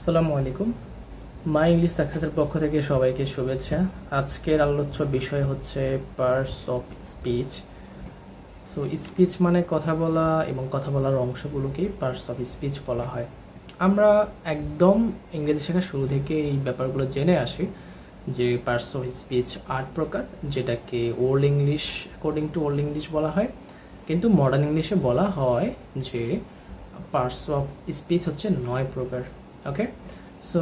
আসসালামু আলাইকুম। My English সাকসেসের পক্ষ থেকে সবাইকে শুভেচ্ছা। আজকের আলোচ্য বিষয় হচ্ছে parts of speech so speech মানে কথা বলা এবং কথা বলার অংশগুলোকেই পার্স অফ স্পিচ বলা হয়। আমরা একদম ইংরেজি শেখার শুরু থেকে এই ব্যাপারগুলো জেনে আসি যে পার্স অফ স্পিচ আট প্রকার, যেটাকে old English according to old English বলা হয়। কিন্তু মডার্ন ইংলিশে বলা হয় যে পার্টস অফ স্পিচ হচ্ছে নয় প্রকার। ওকে সো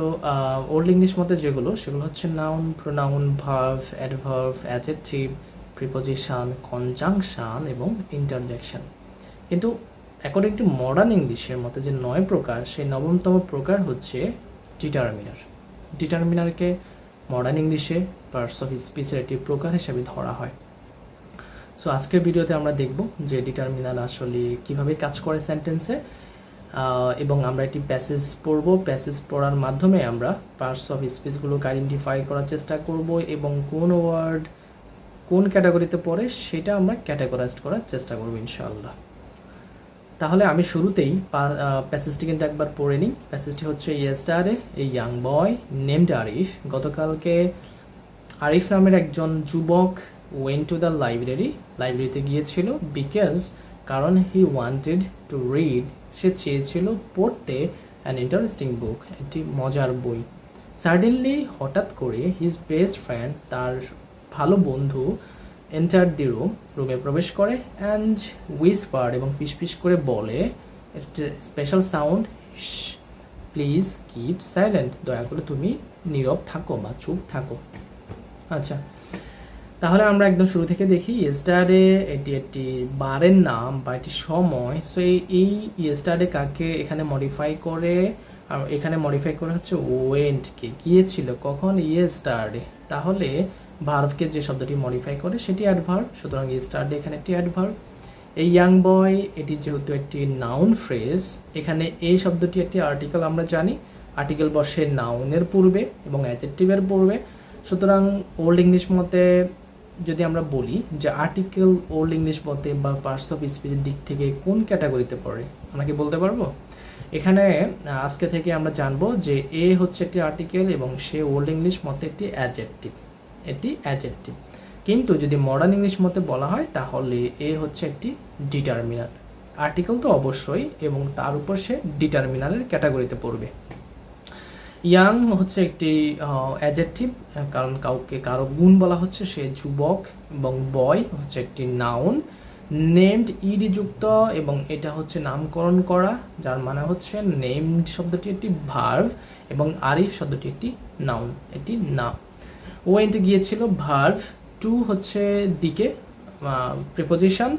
ওল্ড ইংলিশ মতে যেগুলো, সেগুলো হচ্ছে noun pronoun verb adverb adjective preposition conjunction এবং ইন্টারজেকশন কিন্তু অ্যাকর্ডিং টু মডার্ন ইংলিশের মতে যে নয় প্রকার, সেই নবমতম প্রকার হচ্ছে ডিটারমিনার ডিটারমিনারকে মডার্ন ইংলিশে পার্টস অফ স্পিচের একটি প্রকার হিসেবে ধরা হয়। সো আজকের ভিডিওতে আমরা দেখব যে ডিটারমিনাল আসলে কীভাবে কাজ করে সেন্টেন্সে এবং আমরা একটি প্যাসেজ পড়ব। প্যাসেজ পড়ার মাধ্যমে আমরা পার্টস অফ স্পিচগুলোকে আইডেন্টিফাই করার চেষ্টা করব এবং কোন ওয়ার্ড কোন ক্যাটাগরিতে পড়ে সেটা আমরা ক্যাটাগরাইজ করার চেষ্টা করব ইনশাআল্লাহ। তাহলে আমি শুরুতেই প্যাসেজটি কিন্তু একবার পড়ে নিই। প্যাসেজটি হচ্ছে ইয়েস্টারে এই ইয়াং বয় নেমড আরিফ গতকালকে আরিফ নামের একজন যুবক ওয়েন টু দ্য লাইব্রেরি লাইব্রেরিতে গিয়েছিল বিকজ কারণ হি ওয়ান্টেড টু রিড সে চেয়েছিল পড়তে অ্যান ইন্টারেস্টিং বুক একটি মজার বই। সাডেনলি হঠাৎ করে হিজ বেস্ট ফ্রেন্ড তার ভালো বন্ধু এন্টার দি রুম রুমে প্রবেশ করে অ্যান্ড উইসপার এবং ফিসফিস করে বলে একটা special sound please keep silent দয়া করে তুমি নীরব থাকো বা চুপ থাকো। আচ্ছা তাহলে আমরা একদম শুরু থেকে দেখি ইয়েস্টারডে এটি একটি বারের নাম বা একটি সময় সো এই ইয়েস্টারডে কাকে এখানে মডিফাই করে, আর এখানে মডিফাই করে হচ্ছে ওয়েন্টকে গিয়েছিল কখন? ইয়েস্টারডে তাহলে ভার্ভকে যে শব্দটি মডিফাই করে সেটি অ্যাডভার্ব সুতরাং ইয়েস্টারডে এখানে একটি অ্যাডভার্ব এই ইয়াং বয় এটি যেহেতু একটি নাউন ফ্রেজ এখানে এই শব্দটি একটি আর্টিকেল আমরা জানি আর্টিকেল বসে নাউনের পূর্বে এবং অ্যাজেক্টিভের পূর্বে, সুতরাং ওল্ড ইংলিশ মতে যদি আমরা বলি যে আর্টিকেল ওল্ড ইংলিশ মতে বা পার্টস অফ স্পিচের দিক থেকে কোন ক্যাটাগরিতে পড়ে, আমরা কি বলতে পারব? এখানে আজকে থেকে আমরা জানব যে এ হচ্ছে একটি আর্টিকেল এবং সে ওল্ড ইংলিশ মতে একটি অ্যাজেক্টিভ এটি অ্যাজেক্টিভ কিন্তু যদি মডার্ন ইংলিশ মতে বলা হয়, তাহলে এ হচ্ছে একটি ডিটারমিনার আর্টিকেল তো অবশ্যই এবং তার উপর সে ডিটারমিনারের ক্যাটাগরিতে পড়বে। ইয়াং হচ্ছে একটি অ্যাজেক্টিভ কারণ কাউকে, কারও গুণ বলা হচ্ছে সে যুবক এবং বয় হচ্ছে একটি নাউন নেমড ইডি যুক্ত এবং এটা হচ্ছে নামকরণ করা, যার মানে হচ্ছে নেমড শব্দটি একটি ভার্ভ এবং আরিফ শব্দটি একটি নাউন একটি নাম ওয়েন্ট গিয়েছিল ভার্ভ টু হচ্ছে দিকে প্রিপোজিশন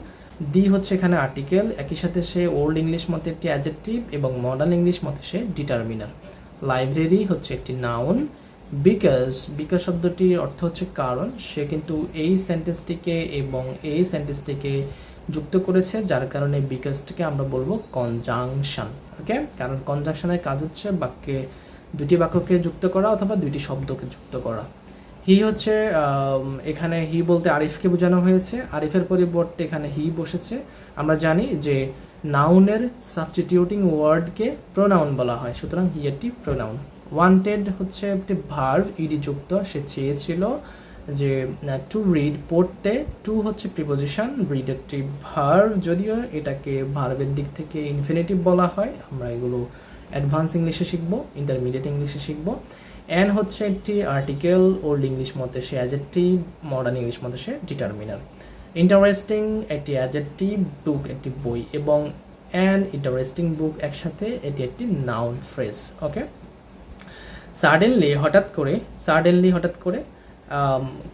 দি হচ্ছে এখানে আর্টিকেল একই সাথে সে ওল্ড ইংলিশ মতে একটি অ্যাজেক্টিভ এবং মডার্ন ইংলিশ মতে সে ডিটারমিনার লাইব্রেরি হচ্ছে একটি নাউন বিকজ বিকজ শব্দটির অর্থ হচ্ছে কারণ। সে কিন্তু এই সেন্টেন্সটিকে এবং এই সেন্টেন্সটিকে যুক্ত করেছে, যার কারণে বিকজটিকে আমরা বলব কনজাংশন ওকে কারণ কনজাংশনের কাজ হচ্ছে বাক্যে দুটি বাক্যকে যুক্ত করা অথবা দুইটি শব্দকে যুক্ত করা। হি হচ্ছে এখানে হি বলতে আরিফকে বোঝানো হয়েছে। আরিফের পরিবর্তে এখানে হি বসেছে। আমরা জানি যে নাউনের সাবস্টিটিউটিং ওয়ার্ডকে প্রোনাউন বলা হয়। সুতরাং হি একটি প্রোনাউন ওয়ান্টেড হচ্ছে একটি ভার্ভ ইডি যুক্ত। সে চেয়েছিল যে টু রিড পড়তে। টু হচ্ছে প্রিপোজিশন রিড একটি ভার্ভ যদিও এটাকে ভার্ভের দিক থেকে ইনফিনিটিভ বলা হয়। আমরা এগুলো অ্যাডভান্স ইংলিশে শিখব ইন্টারমিডিয়েট ইংলিশে শিখব। অ্যান হচ্ছে একটি আর্টিকেল ওল্ড ইংলিশ মতে সে অ্যাজেক্টিভ মডার্ন ইংলিশ মতে সে ডিটারমিনার ইন্টারেস্টিং একটি অ্যাজেক্টিভ বুক একটি বই এবং অ্যান ইন্টারেস্টিং বুক একসাথে এটি একটি নাউন ফ্রেজ ওকে সাডেনলি হঠাৎ করে সাডেনলি হঠাৎ করে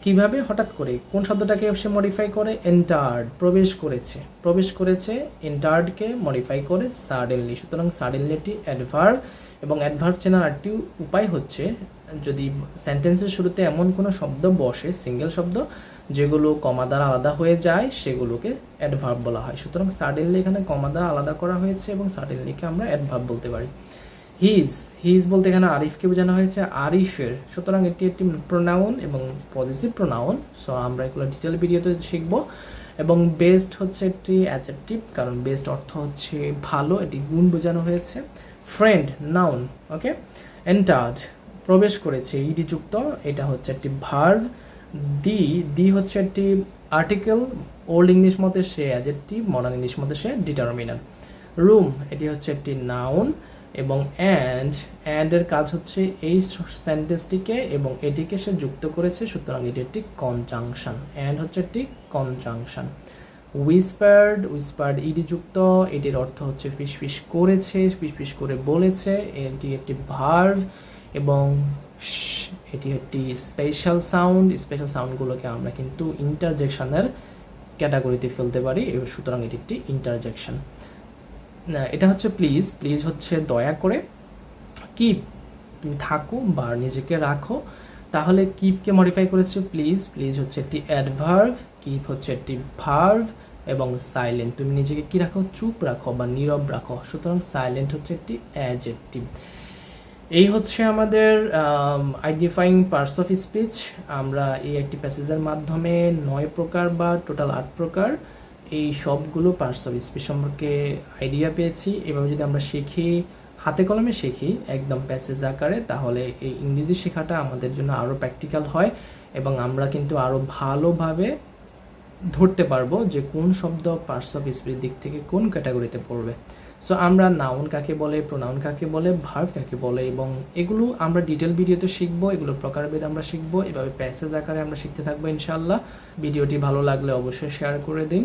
কীভাবে হঠাৎ করে, কোন শব্দটাকে সে মডিফাই করে? এন্টার্ড প্রবেশ করেছে প্রবেশ করেছে এন্টার্ডকে মডিফাই করে সাডেনলি সুতরাং সাডেনলি একটি অ্যাডভার্ব এবং অ্যাডভার্ব চেনার আরেকটি উপায় হচ্ছে, যদি সেন্টেন্সের শুরুতে এমন কোনো শব্দ বসে সিঙ্গেল শব্দ যেগুলো কমা দ্বারা আলাদা হয়ে যায়, সেগুলোকে অ্যাডভার্ব বলা হয়। সুতরাং সাডেনলি এখানে কমা দ্বারা আলাদা করা হয়েছে এবং সাডেনলিকে আমরা অ্যাডভার্ব বলতে পারি। হিজ হিজ বলতে এখানে আরিফকে বোঝানো হয়েছে আরিফের। সুতরাং এটি একটি প্রোনাউন এবং পজিটিভ প্রোনাউন সো আমরা এগুলো ডিটেল ভিডিওতে শিখব। এবং বেস্ট হচ্ছে একটি অ্যাজেক্টিভ কারণ বেস্ট অর্থ হচ্ছে ভালো, এটি গুণ বোঝানো হয়েছে। ফ্রেন্ড নাউন ওকে এন্টার্ড প্রবেশ করেছে ইডি যুক্ত এটা হচ্ছে একটি ভার্ভ দি দি হচ্ছে একটি আর্টিকেল ওল্ড ইংলিশ মতে সে অ্যাজেক্টিভ মডার্ন ইংলিশ মতে সে ডিটারমিনার রুম এটি হচ্ছে একটি নাউন এবং অ্যান্ড অ্যান্ডের কাজ হচ্ছে এই সেন্টেন্সটিকে এবং এটিকে সে যুক্ত করেছে, সুতরাং এটি একটি কনজাংশন অ্যান্ড হচ্ছে একটি কনজাংশন উইসপার্ড উইসপার্ড ইডি যুক্ত, এটির অর্থ হচ্ছে ফিস ফিস করেছে ফিস ফিস করে বলেছে, এটি একটি ভার্ভ এবং এটি একটি স্পেশাল সাউন্ড স্পেশাল সাউন্ডগুলোকে আমরা কিন্তু ইন্টারজেকশনের ক্যাটাগরিতে ফেলতে পারি সুতরাং এটি একটি ইন্টারজেকশন এটা হচ্ছে প্লিজ প্লিজ হচ্ছে দয়া করে। কিপ তুমি থাকো বা নিজেকে রাখো। তাহলে কিপকে মডিফাই করেছে? প্লিজ প্লিজ হচ্ছে একটি অ্যাডভার্ভ কিপ হচ্ছে একটি ভার্ভ এবং সাইলেন্ট তুমি নিজেকে কি রাখো? চুপ রাখো বা নীরব রাখো। সুতরাং সাইলেন্ট হচ্ছে একটি অ্যাজেক্টিভ এই হচ্ছে আমাদের আইডেন্টিফাইং পার্টস অফ স্পিচ আমরা এই একটি প্যাসেজের মাধ্যমে নয় প্রকার বা টোটাল আট প্রকার এই সবগুলো পার্টস অফ স্পিচ সম্পর্কে আইডিয়া পেয়েছি। এভাবে যদি আমরা শিখি, হাতে কলমে শিখি একদম প্যাসেজ আকারে, তাহলে এই ইংরেজি শেখাটা আমাদের জন্য আরও প্র্যাকটিক্যাল হয় এবং আমরা কিন্তু আরও ভালোভাবে ধরতে পারব যে কোন শব্দ পার্টস অফ স্পিচ দিক থেকে কোন ক্যাটাগরিতে পড়বে। সো আমরা নাউন কাকে বলে প্রোনাউন কাকে বলে ভার্ব কাকে বলে এবং এগুলো আমরা ডিটেল ভিডিওতে শিখব, এগুলো প্রকারভেদ আমরা শিখব, এভাবে প্যাসেজ আকারে আমরা শিখতে থাকব ইনশাল্লাহ ভিডিওটি ভালো লাগলে অবশ্যই শেয়ার করে দিন।